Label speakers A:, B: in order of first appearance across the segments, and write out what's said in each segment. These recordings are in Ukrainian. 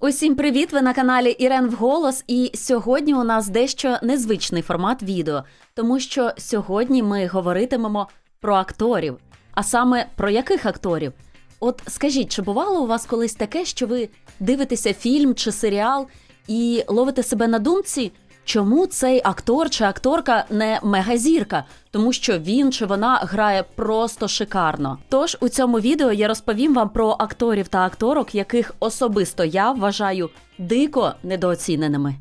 A: Усім привіт! Ви на каналі Ірен Вголос, і сьогодні у нас дещо незвичний формат відео, тому що сьогодні ми говоритимемо про акторів. А саме про яких акторів? От скажіть, чи бувало у вас колись таке, що ви дивитеся фільм чи серіал і ловите себе на думці? Чому цей актор чи акторка не мегазірка? Тому що він чи вона грає просто шикарно. Тож у цьому відео я розповім вам про акторів та акторок, яких особисто я вважаю дико недооціненими.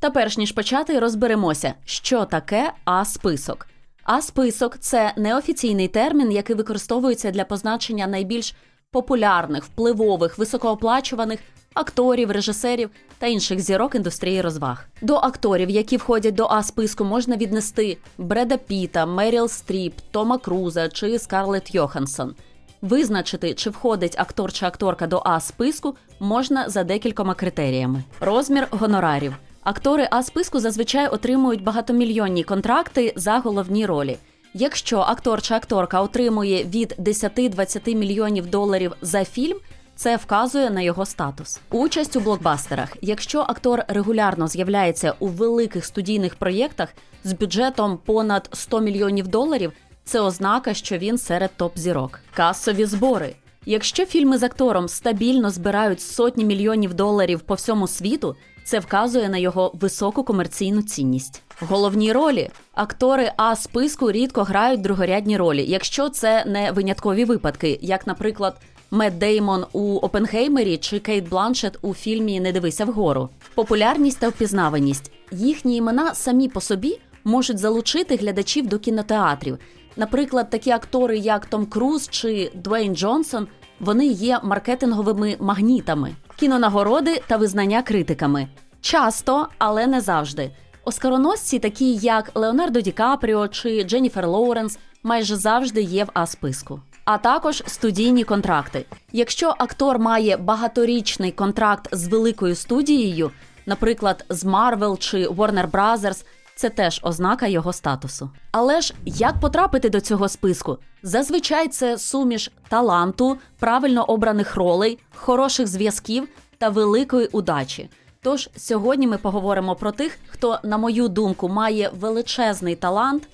A: Та перш ніж почати, розберемося, що таке А-список. А-список це неофіційний термін, який використовується для позначення найбільш популярних, впливових, високооплачуваних акторів, режисерів та інших зірок індустрії розваг. До акторів, які входять до А-списку, можна віднести Бреда Піта, Меріл Стріп, Тома Круза чи Скарлетт Йоханссон. Визначити, чи входить актор чи акторка до А-списку, можна за декількома критеріями: розмір гонорарів. Актори А-списку зазвичай отримують багатомільйонні контракти за головні ролі. Якщо актор чи акторка отримує від 10-20 мільйонів доларів за фільм, це вказує на його статус. Участь у блокбастерах. Якщо актор регулярно з'являється у великих студійних проєктах з бюджетом понад 100 мільйонів доларів, це ознака, що він серед топ-зірок. Касові збори. Якщо фільми з актором стабільно збирають сотні мільйонів доларів по всьому світу, це вказує на його високу комерційну цінність. Головні ролі актори А списку рідко грають другорядні ролі, якщо це не виняткові випадки, як, наприклад, Мед Деймон у Опенхеймері чи Кейт Бланшет у фільмі Не дивися вгору. Популярність та впізнаваність. Їхні імена самі по собі можуть залучити глядачів до кінотеатрів. Наприклад, такі актори, як Том Круз чи Дуейн Джонсон, вони є маркетинговими магнітами, кінонагороди та визнання критиками. Часто, але не завжди. Оскароносці, такі як Леонардо Ді Капріо чи Дженніфер Лоуренс, майже завжди є в А-списку. А також студійні контракти. Якщо актор має багаторічний контракт з великою студією, наприклад, з Marvel чи Warner Brothers, це теж ознака його статусу. Але ж як потрапити до цього списку? Зазвичай це суміш таланту, правильно обраних ролей, хороших зв'язків та великої удачі. Тож сьогодні ми поговоримо про тих, хто, на мою думку, має величезний талант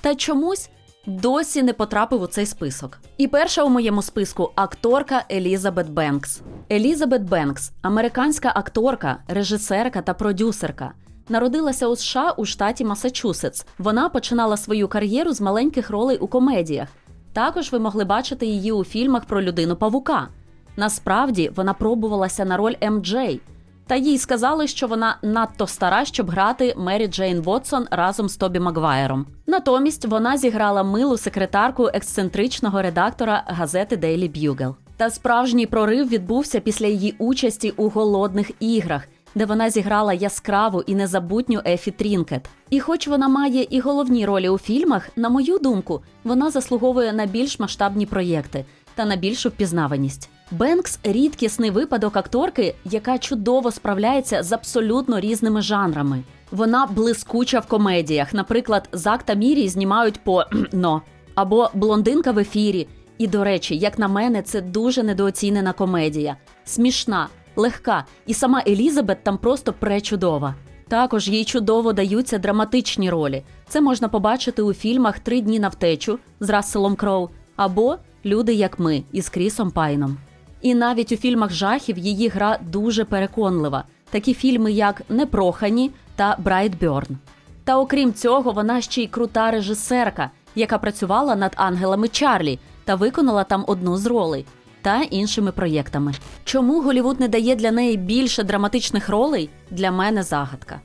A: та чомусь досі не потрапив у цей список. І перша у моєму списку акторка Елізабет Бенкс. Елізабет Бенкс американська акторка, режисерка та продюсерка. Народилася у США у штаті Масачусетс. Вона починала свою кар'єру з маленьких ролей у комедіях. Також ви могли бачити її у фільмах про людину павука. Насправді вона пробувалася на роль МД, та їй сказали, що вона надто стара, щоб грати Мері Джейн Вотсон разом з Тобі Магваєром. Натомість вона зіграла милу секретарку ексцентричного редактора газети Daily Bugle. Та справжній прорив відбувся після її участі у голодних іграх, де вона зіграла яскраву і незабутню Ефі Трінкет. І хоч вона має і головні ролі у фільмах, на мою думку, вона заслуговує на більш масштабні проєкти та на більшу впізнаваність. Бенкс рідкісний випадок акторки, яка чудово справляється з абсолютно різними жанрами. Вона блискуча в комедіях. Наприклад, Зак та Мірі знімають по но або блондинка в ефірі. І, до речі, як на мене, це дуже недооцінена комедія. Смішна, легка, і сама Елізабет там просто пречудова. Також їй чудово даються драматичні ролі. Це можна побачити у фільмах Три дні на втечу з Расселом Кроу або Люди як ми із Крісом Пайном. І навіть у фільмах жахів її гра дуже переконлива. Такі фільми, як Непрохані та Брайтбьорн. Та окрім цього, вона ще й крута режисерка, яка працювала над ангелами Чарлі та виконала там одну з ролей та іншими проєктами. Чому Голівуд не дає для неї більше драматичних ролей? Для мене загадка.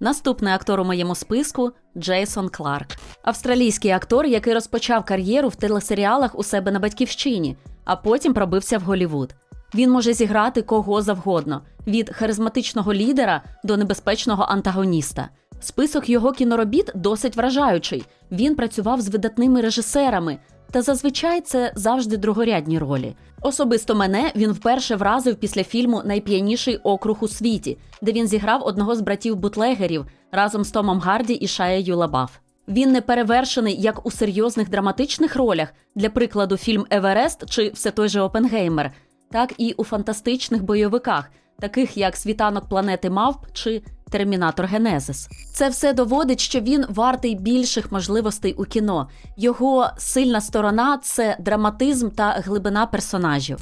A: Наступний актор у моєму списку Джейсон Кларк, австралійський актор, який розпочав кар'єру в телесеріалах у себе на батьківщині, а потім пробився в Голівуд. Він може зіграти кого завгодно від харизматичного лідера до небезпечного антагоніста. Список його кіноробіт досить вражаючий. Він працював з видатними режисерами, та зазвичай це завжди другорядні ролі. Особисто мене він вперше вразив після фільму Найп'яніший округ у світі, де він зіграв одного з братів бутлегерів разом з Томом Гарді і Шая Юлабаф. Він не перевершений як у серйозних драматичних ролях, для прикладу, фільм Еверест чи все той же Опенгеймер, так і у фантастичних бойовиках, таких як Світанок планети Мавп чи Термінатор Генезис. Це все доводить, що він вартий більших можливостей у кіно. Його сильна сторона це драматизм та глибина персонажів.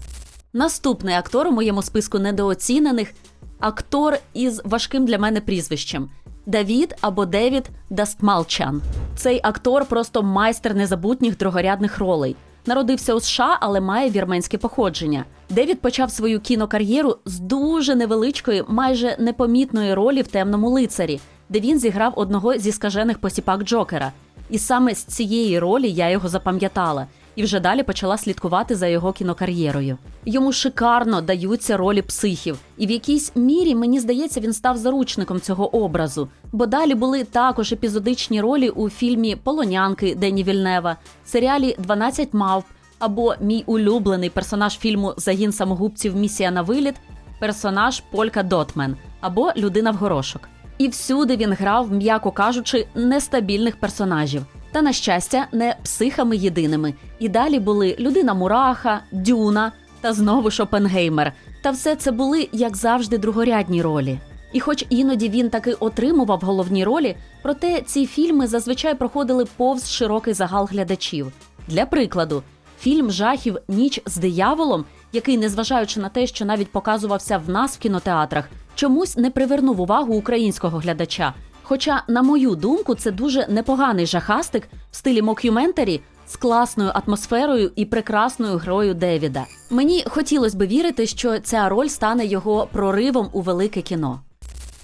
A: Наступний актор у моєму списку недооцінених актор із важким для мене прізвищем Давід або Девід Дастмалчан. Цей актор просто майстер незабутніх другорядних ролей. Народився у США, але має вірменське походження. Девід почав свою кінокар'єру з дуже невеличкої, майже непомітної ролі в темному лицарі, де він зіграв одного зі скажених посіпак Джокера. І саме з цієї ролі я його запам'ятала і вже далі почала слідкувати за його кінокар'єрою. Йому шикарно даються ролі психів, і в якійсь мірі мені здається, він став заручником цього образу. Бо далі були також епізодичні ролі у фільмі Полонянки Дені Вільнева, серіалі «12 мавп або мій улюблений персонаж фільму Загін самогубців Місія на виліт, персонаж Полька Дотмен або Людина в горошок. І всюди він грав, м'яко кажучи, нестабільних персонажів. Та, на щастя, не психами єдиними. І далі були людина Мураха, Дюна та знову Шопенгеймер. Та все це були, як завжди, другорядні ролі. І хоч іноді він таки отримував головні ролі, проте ці фільми зазвичай проходили повз широкий загал глядачів. Для прикладу, фільм жахів Ніч з дияволом, який, незважаючи на те, що навіть показувався в нас в кінотеатрах, чомусь не привернув увагу українського глядача. Хоча, на мою думку, це дуже непоганий жахастик в стилі мокюментарі з класною атмосферою і прекрасною грою Девіда. Мені хотілося би вірити, що ця роль стане його проривом у велике кіно.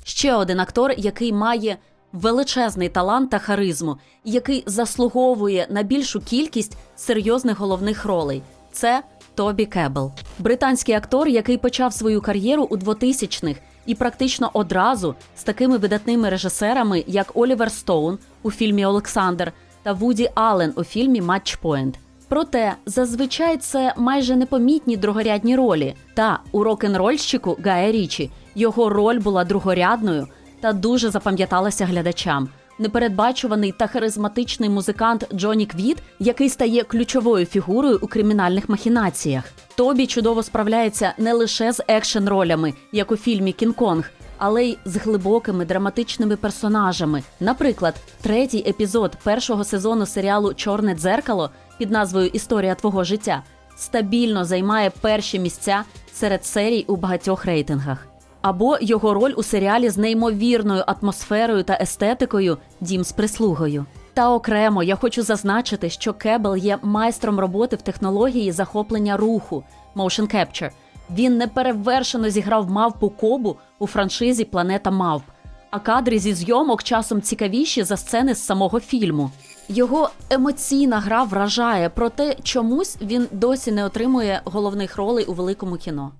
A: Ще один актор, який має величезний талант та харизму, який заслуговує на більшу кількість серйозних головних ролей. Це Тобі Кебл, британський актор, який почав свою кар'єру у 2000-х і практично одразу з такими видатними режисерами, як Олівер Стоун у фільмі Олександр та Вуді Аллен у фільмі Матчпойнт. Проте зазвичай це майже непомітні другорядні ролі. Та у рок-н-рольщику Гая Річі його роль була другорядною та дуже запам'яталася глядачам. Непередбачуваний та харизматичний музикант Джоні Квіт, який стає ключовою фігурою у кримінальних махінаціях. Тобі чудово справляється не лише з екшен ролями, як у фільмі Кінг-Конг, але й з глибокими драматичними персонажами. Наприклад, третій епізод першого сезону серіалу Чорне дзеркало під назвою Історія твого життя стабільно займає перші місця серед серій у багатьох рейтингах. Або його роль у серіалі з неймовірною атмосферою та естетикою Дім з прислугою. Та окремо я хочу зазначити, що Кебел є майстром роботи в технології захоплення руху Motion Capture. Він неперевершено зіграв мавпу Кобу у франшизі Планета Мавп. А кадри зі зйомок часом цікавіші за сцени з самого фільму. Його емоційна гра вражає, проте чомусь він досі не отримує головних ролей у великому кіно.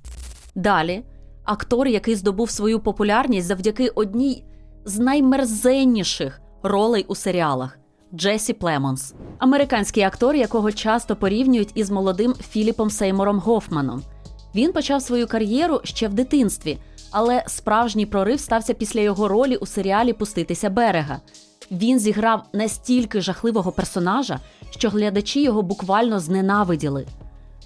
A: Далі актор, який здобув свою популярність завдяки одній з наймерзенніших ролей у серіалах Джесі Племонс, американський актор, якого часто порівнюють із молодим Філіпом Сеймором Гофманом. Він почав свою кар'єру ще в дитинстві, але справжній прорив стався після його ролі у серіалі Пуститися берега. Він зіграв настільки жахливого персонажа, що глядачі його буквально зненавиділи.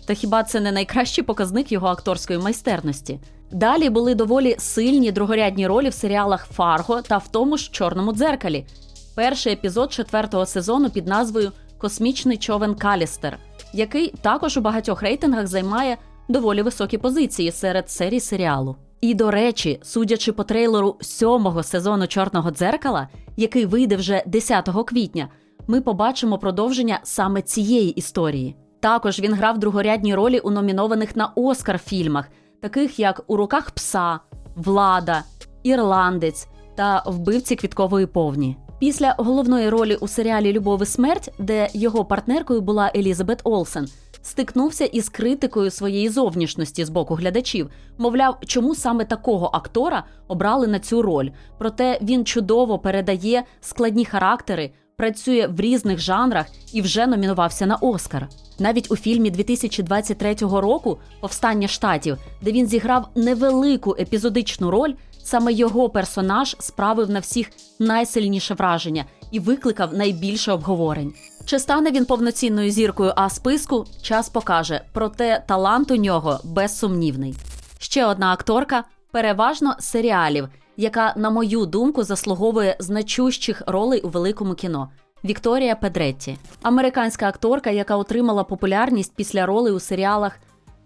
A: Та хіба це не найкращий показник його акторської майстерності? Далі були доволі сильні другорядні ролі в серіалах Фарго та в тому ж чорному дзеркалі. Перший епізод четвертого сезону під назвою Космічний човен Калістер, який також у багатьох рейтингах займає доволі високі позиції серед серій серіалу. І до речі, судячи по трейлеру сьомого сезону Чорного дзеркала, який вийде вже 10 квітня, ми побачимо продовження саме цієї історії. Також він грав другорядні ролі у номінованих на Оскар фільмах, таких як У руках пса, Влада, Ірландець та Вбивці квіткової повні. Після головної ролі у серіалі Любов і смерть, де його партнеркою була Елізабет Олсен, стикнувся із критикою своєї зовнішності з боку глядачів. Мовляв, чому саме такого актора обрали на цю роль. Проте він чудово передає складні характери, працює в різних жанрах і вже номінувався на Оскар. Навіть у фільмі 2023 року Повстання штатів, де він зіграв невелику епізодичну роль, Саме його персонаж справив на всіх найсильніше враження і викликав найбільше обговорень. Чи стане він повноцінною зіркою А списку? Час покаже. Проте талант у нього безсумнівний. Ще одна акторка, переважно серіалів, яка, на мою думку, заслуговує значущих ролей у великому кіно. Вікторія Педретті, американська акторка, яка отримала популярність після ролей у серіалах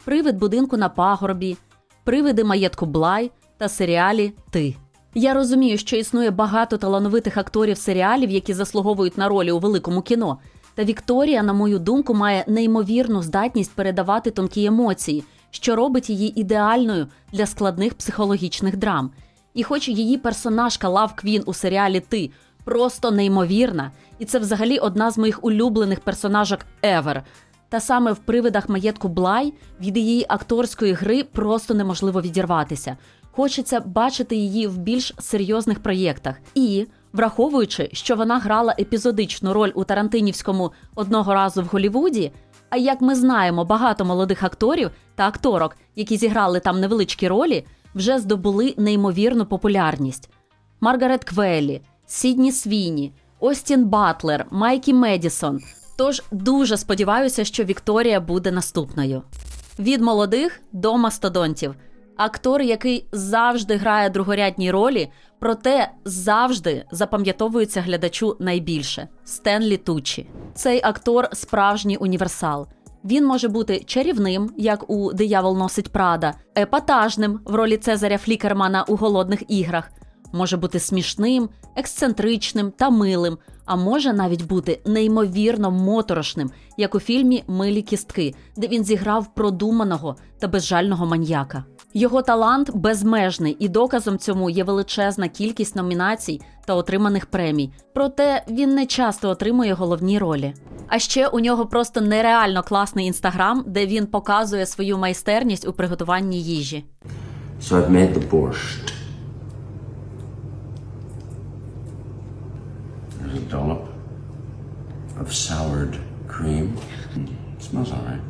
A: Привид будинку на пагорбі, Привиди маєтку Блай та серіалі Ти. Я розумію, що існує багато талановитих акторів серіалів, які заслуговують на ролі у великому кіно. Та Вікторія, на мою думку, має неймовірну здатність передавати тонкі емоції, що робить її ідеальною для складних психологічних драм. І хоч її персонажка Лав Квін у серіалі Ти просто неймовірна, і це взагалі одна з моїх улюблених персонажок ever. Та саме в привидах маєтку Блай від її акторської гри просто неможливо відірватися. Хочеться бачити її в більш серйозних проєктах. І, враховуючи, що вона грала епізодичну роль у Тарантинівському одного разу в Голівуді. А як ми знаємо, багато молодих акторів та акторок, які зіграли там невеличкі ролі, вже здобули неймовірну популярність. Маргарет Квеллі, Сідні Свіні, Остін Батлер, Майкі Медісон. Тож дуже сподіваюся, що Вікторія буде наступною. Від молодих до мастодонтів. Актор, який завжди грає другорядні ролі, проте завжди запам'ятовується глядачу найбільше Стенлі Тучі. Цей актор справжній універсал. Він може бути чарівним, як у Диявол носить Прада, епатажним в ролі Цезаря Флікермана у голодних іграх, може бути смішним, ексцентричним та милим, а може навіть бути неймовірно моторошним, як у фільмі Милі кістки, де він зіграв продуманого та безжального маньяка. Його талант безмежний, і доказом цьому є величезна кількість номінацій та отриманих премій. Проте він не часто отримує головні ролі. А ще у нього просто нереально класний інстаграм, де він показує свою майстерність у приготуванні їжі.
B: So I've made the borscht. There's a dollop of soured cream. Mm, smells all right.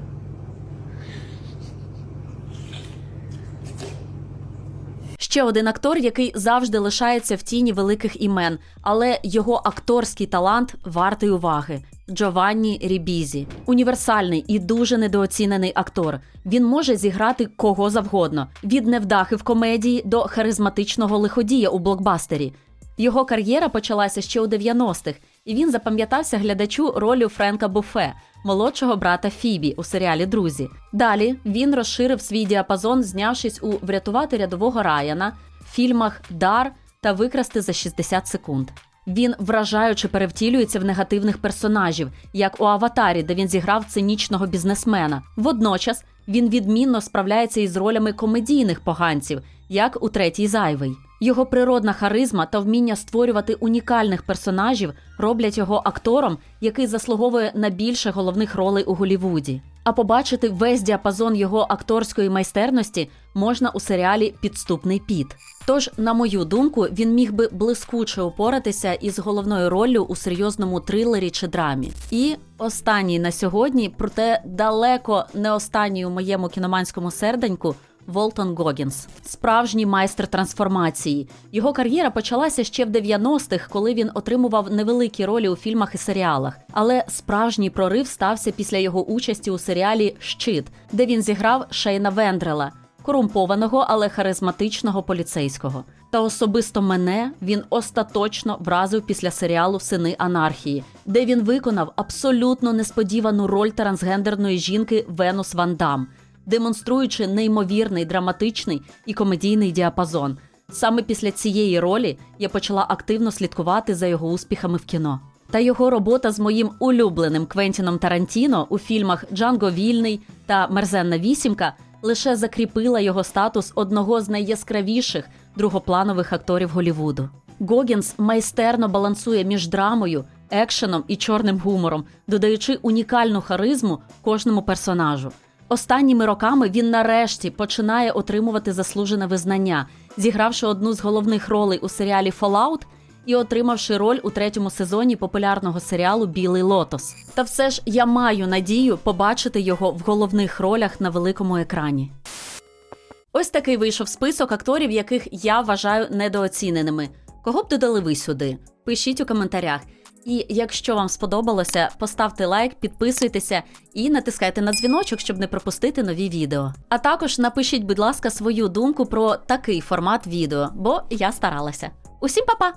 A: Ще один актор, який завжди лишається в тіні великих імен, але його акторський талант вартий уваги. Джованні Рібізі, універсальний і дуже недооцінений актор. Він може зіграти кого завгодно: від невдахи в комедії до харизматичного лиходія у блокбастері. Його кар'єра почалася ще у 90-х, і він запам'ятався глядачу ролю Френка Буфе, молодшого брата Фібі у серіалі Друзі. Далі він розширив свій діапазон, знявшись у Врятувати рядового Раяна, фільмах Дар та Викрасти за 60 секунд. Він вражаюче перевтілюється в негативних персонажів, як у Аватарі, де він зіграв цинічного бізнесмена. Водночас він відмінно справляється із ролями комедійних поганців, як у третій зайвий. Його природна харизма та вміння створювати унікальних персонажів роблять його актором, який заслуговує на більше головних ролей у Голівуді. А побачити весь діапазон його акторської майстерності можна у серіалі Підступний піт. Тож, на мою думку, він міг би блискуче упоратися із головною роллю у серйозному трилері чи драмі. І останній на сьогодні, проте далеко не останній у моєму кіноманському серденьку. Волтон Гогінс, справжній майстер трансформації. Його кар'єра почалася ще в 90-х, коли він отримував невеликі ролі у фільмах і серіалах. Але справжній прорив стався після його участі у серіалі Щит, де він зіграв Шейна Вендрела, корумпованого, але харизматичного поліцейського. Та особисто мене він остаточно вразив після серіалу Сини анархії, де він виконав абсолютно несподівану роль трансгендерної жінки Венус Ван Дам – демонструючи неймовірний драматичний і комедійний діапазон. Саме після цієї ролі я почала активно слідкувати за його успіхами в кіно. Та його робота з моїм улюбленим Квентіном Тарантіно у фільмах Джанго Вільний та Мерзенна вісімка лише закріпила його статус одного з найяскравіших другопланових акторів Голівуду. Гогінс майстерно балансує між драмою, екшеном і чорним гумором, додаючи унікальну харизму кожному персонажу. Останніми роками він нарешті починає отримувати заслужене визнання, зігравши одну з головних ролей у серіалі Fallout і отримавши роль у третьому сезоні популярного серіалу Білий Лотос. Та все ж я маю надію побачити його в головних ролях на великому екрані. Ось такий вийшов список акторів, яких я вважаю недооціненими. Кого б додали ви сюди? Пишіть у коментарях. І якщо вам сподобалося, поставте лайк, підписуйтеся і натискайте на дзвіночок, щоб не пропустити нові відео. А також напишіть, будь ласка, свою думку про такий формат відео, бо я старалася. Усім па-па!